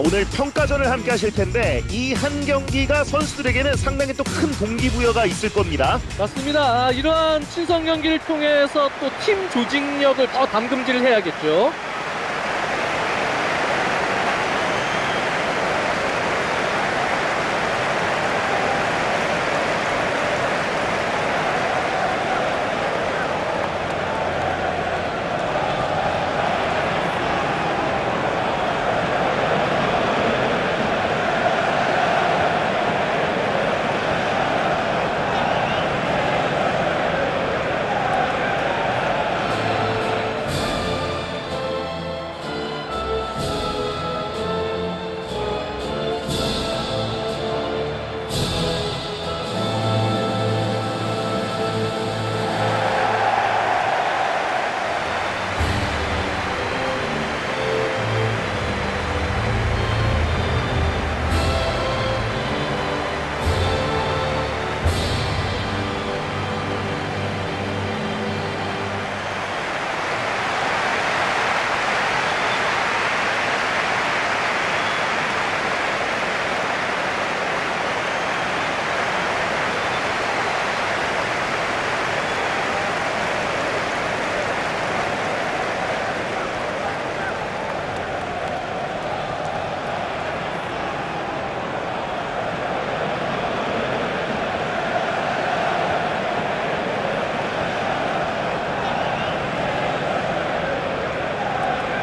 자 오늘 평가전을 함께 하실 텐데 이 한 경기가 선수들에게는 상당히 또 큰 동기부여가 있을 겁니다. 맞습니다. 아, 이러한 친선 경기를 통해서 또 팀 조직력을 더 담금질을 해야겠죠.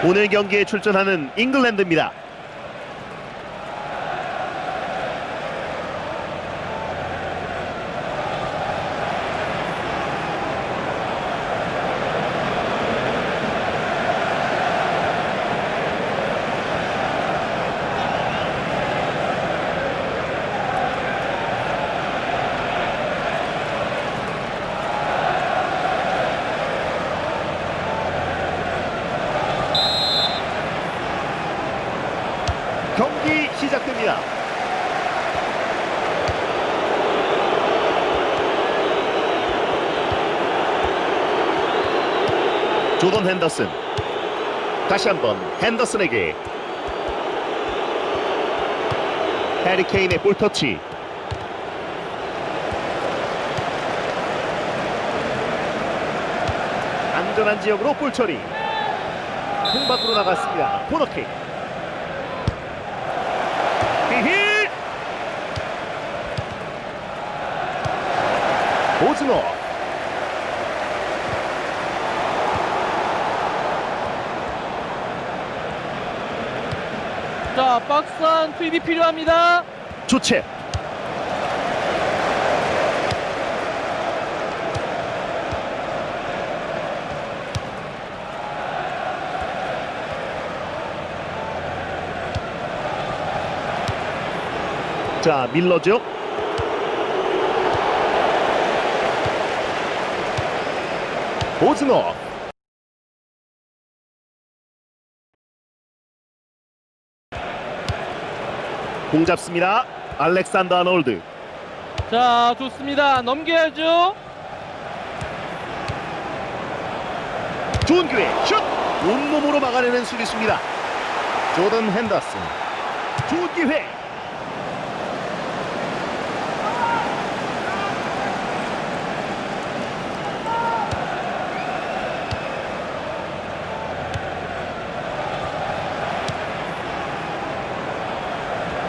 오늘 경기에 출전하는 잉글랜드입니다. 경기 시작됩니다. 조던 핸더슨. 다시 한번 핸더슨에게 해리 케인의 볼터치. 안전한 지역으로 볼 처리. 공 밖으로 나갔습니다. 코너킥 히힐 오즈노 자, 박스 안 투입이 필요합니다. 조체 자 밀러죠 오즈노 공 잡습니다. 알렉산더 아놀드. 자, 좋습니다. 넘겨야죠. 좋은 기회 슛! 온몸으로 막아내는 수비수입니다. 조던 핸더슨. 좋은 기회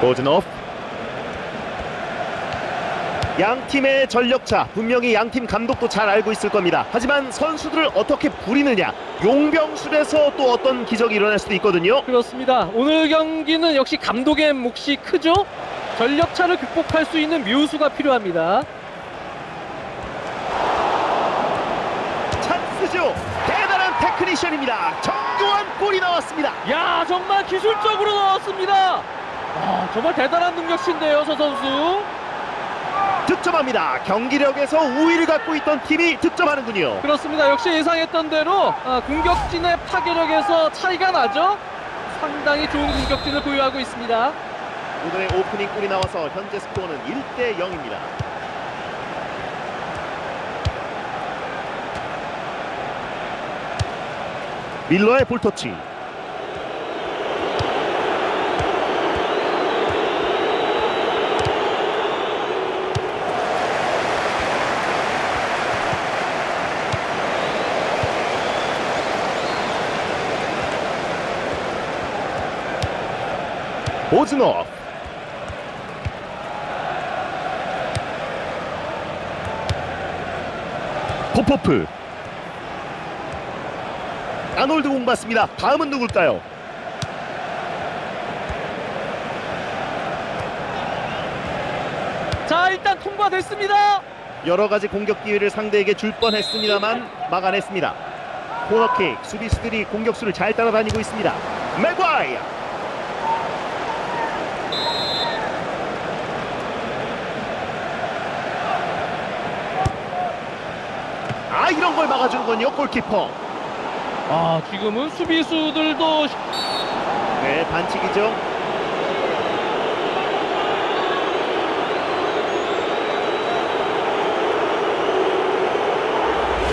고즈노프 양 팀의 전력차 분명히 양 팀 감독도 잘 알고 있을 겁니다. 하지만 선수들을 어떻게 부리느냐 용병술에서 또 어떤 기적이 일어날 수도 있거든요. 그렇습니다. 오늘 경기는 역시 감독의 몫이 크죠. 전력차를 극복할 수 있는 묘수가 필요합니다. 찬스죠. 대단한 테크니션입니다. 정교한 골이 나왔습니다. 야, 정말 기술적으로 나왔습니다. 아, 정말 대단한 능력치인데요, 저 선수. 득점합니다. 경기력에서 우위를 갖고 있던 팀이 득점하는군요. 그렇습니다. 역시 예상했던 대로 아, 공격진의 파괴력에서 차이가 나죠. 상당히 좋은 공격진을 보유하고 있습니다. 오늘의 오프닝 골이 나와서 현재 스코어는 1대 0입니다. 밀러의 볼터치 오즈노 포포프 아놀드 공 받습니다. 다음은 누굴까요? 자 일단 통과됐습니다. 여러 가지 공격 기회를 상대에게 줄 뻔했습니다만 막아냈습니다. 코너킥 수비수들이 공격수를 잘 따라다니고 있습니다. 맥과이어 걸 막아주는군요 골키퍼. 아 지금은 수비수들도 네 반칙이죠.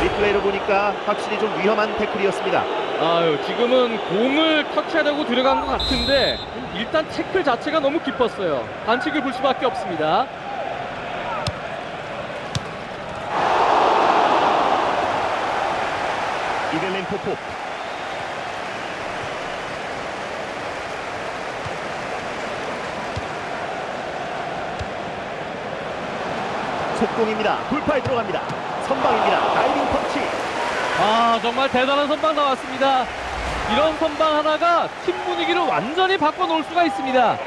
리플레이로 보니까 확실히 좀 위험한 태클이었습니다. 아유 지금은 공을 터치하려고 들어간 것 같은데 일단 태클 자체가 너무 깊었어요. 반칙을 볼 수밖에 없습니다. 이벨린 포포. 속공입니다. 돌파에 들어갑니다. 선방입니다. 다이빙 펀치. 아 정말 대단한 선방 나왔습니다. 이런 선방 하나가 팀 분위기를 완전히 바꿔놓을 수가 있습니다.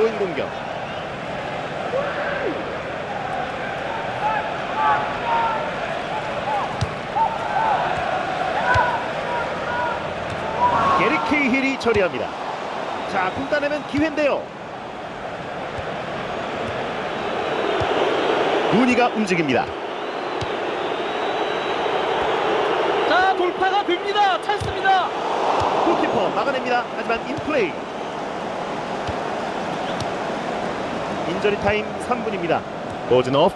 드로인 공격 게리 케이 힐이 처리합니다 자 공 따내면 기회인데요 루니가 움직입니다 자 돌파가 됩니다. 찬스입니다. 골키퍼 막아냅니다. 하지만 인플레이. 인저리 타임 3분입니다. 오즈노프.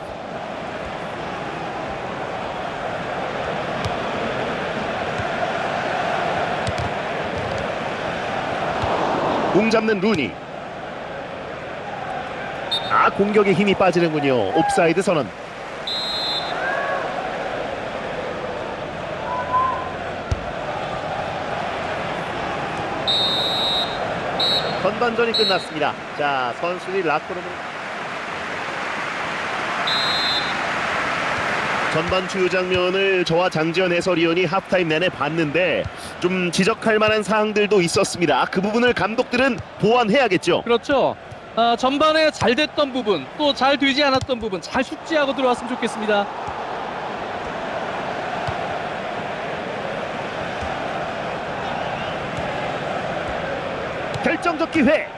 공 잡는 루니. 아 공격에 힘이 빠지는군요. 옵사이드 선언. 전반전이 끝났습니다. 자, 선수들이 라커룸을 전반 주요 장면을 저와 장지현 해설위원이 하프타임 내내 봤는데 좀 지적할 만한 사항들도 있었습니다. 그 부분을 감독들은 보완해야겠죠. 그렇죠. 아, 전반에 잘 됐던 부분 또 잘 되지 않았던 부분 잘 숙지하고 들어왔으면 좋겠습니다. 결정적 기회.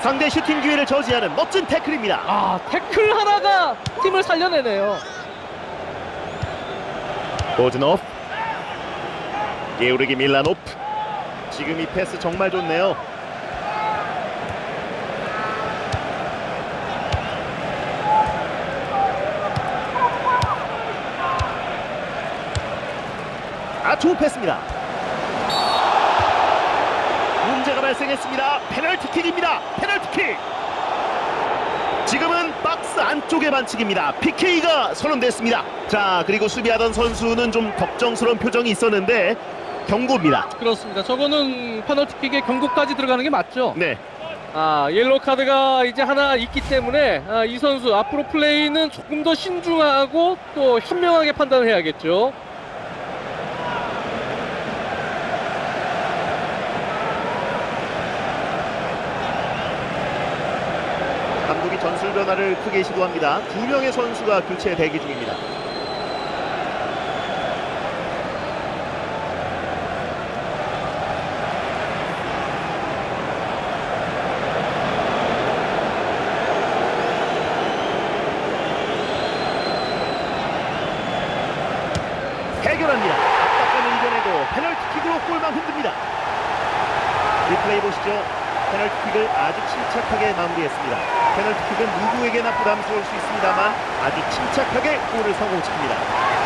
상대 슈팅 기회를 저지하는 멋진 태클입니다. 아 태클 하나가 팀을 살려내네요. 오즈노프. 게우르기 밀라노프. 지금 이 패스 정말 좋네요. 아 좋은 패스입니다. 문제가 발생했습니다. 페널티킥입니다. 페널티킥. 지금은 박스 안쪽의 반칙입니다. PK가 선언됐습니다. 자, 그리고 수비하던 선수는 좀 걱정스러운 표정이 있었는데 경고입니다. 그렇습니다. 저거는 페널티킥에 경고까지 들어가는 게 맞죠? 네. 아 옐로 카드가 이제 하나 있기 때문에 아, 이 선수 앞으로 플레이는 조금 더 신중하고 또 현명하게 판단을 해야겠죠. 감독이 전술 변화를 크게 시도합니다. 두 명의 선수가 교체 대기 중입니다. 해결합니다. 압박감을 이겨내고 페널티킥으로 골만 흔듭니다. 리플레이 보시죠. 페널티킥을 아주 침착하게 마무리했습니다. 페널티킥은 누구에게나 부담스러울 수 있습니다만 아주 침착하게 골을 성공시킵니다.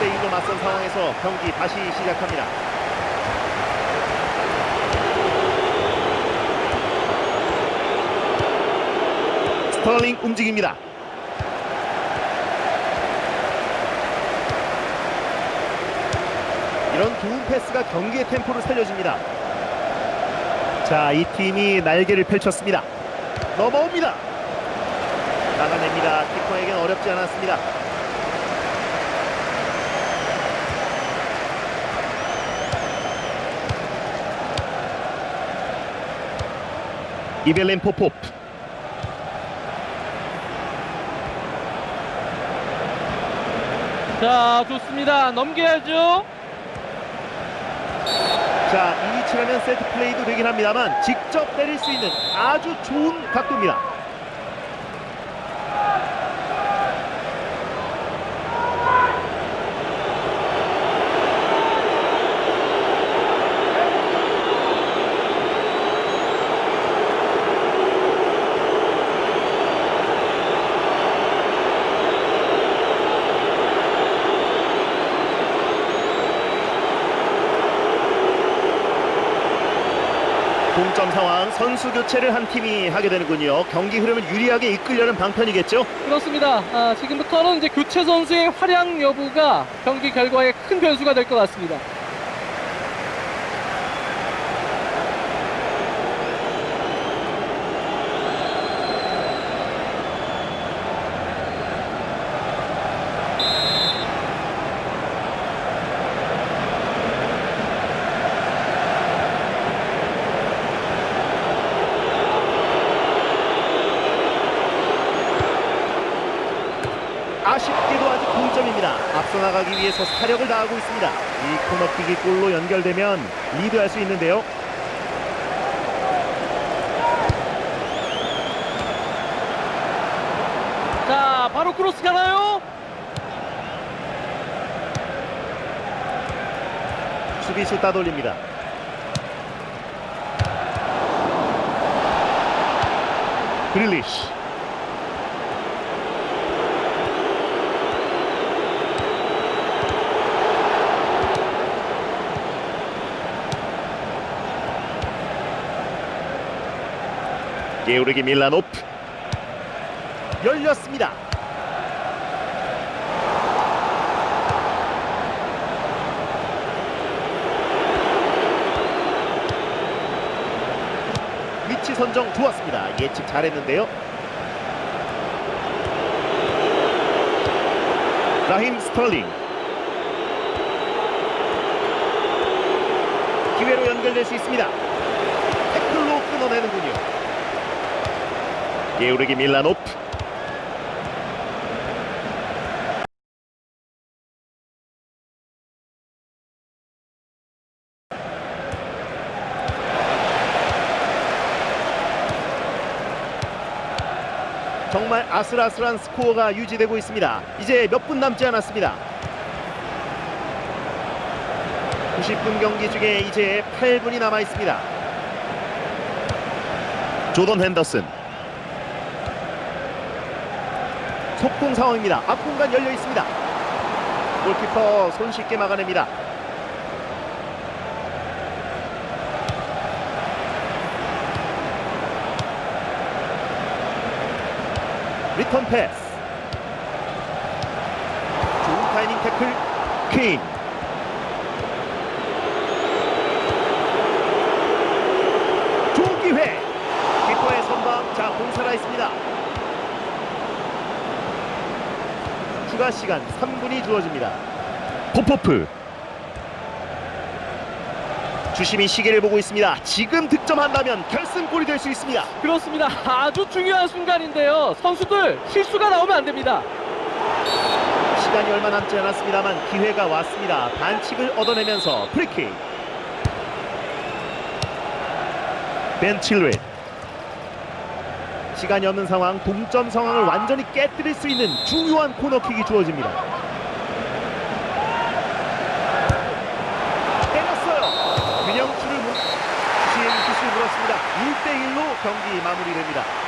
1대1로 맞선 상황에서 경기 다시 시작합니다. 스털링 움직입니다. 이런 좋은 패스가 경기의 템포를 살려줍니다. 자, 이 팀이 날개를 펼쳤습니다. 넘어옵니다. 나가냅니다. 키퍼에겐 어렵지 않았습니다. 이벨린 포포프 자, 좋습니다. 넘겨야죠. 자, 이 위치라면 세트 플레이도 되긴 합니다만 직접 때릴 수 있는 아주 좋은 각도입니다. 동점 상황 선수 교체를 한 팀이 하게 되는군요. 경기 흐름을 유리하게 이끌려는 방편이겠죠. 그렇습니다. 아, 지금부터는 이제 교체 선수의 활약 여부가 경기 결과에 큰 변수가 될 것 같습니다. 아쉽게도 아직 동점입니다. 앞서 나가기 위해서 사력을 다하고 있습니다. 이 코너킥이 골로 연결되면 리드할 수 있는데요. 자, 바로 크로스 가나요? 수비수 따돌립니다. 그릴리시 게오르기 밀라노프 열렸습니다. 위치 선정 좋았습니다. 예측 잘했는데요. 라힘 스털링 기회로 연결될 수 있습니다. 태클로 끊어내는군요. 게오르기 밀라노프 정말 아슬아슬한 스코어가 유지되고 있습니다. 이제 몇 분 남지 않았습니다. 90분 경기 중에 이제 8분이 남아 있습니다. 조던 핸더슨 속공 상황입니다. 앞공간 열려 있습니다. 골키퍼 손쉽게 막아냅니다. 리턴 패스. 좋은 타이밍 태클. 퀸. 좋은 기회. 키퍼의 선방. 자, 공사가 있습니다. 추가 시간 3분이 주어집니다. 포포프. 주심이 시계를 보고 있습니다. 지금 득점한다면 결승골이 될 수 있습니다. 그렇습니다. 아주 중요한 순간인데요. 선수들 실수가 나오면 안 됩니다. 시간이 얼마 남지 않았습니다만 기회가 왔습니다. 반칙을 얻어내면서 프리킥. 벤 칠웨. 시간이 없는 상황, 동점 상황을 완전히 깨뜨릴 수 있는 중요한 코너킥이 주어집니다. 때렸어요. 균형추를 못... 시행 기술 불었습니다. 1대1로 경기 마무리됩니다.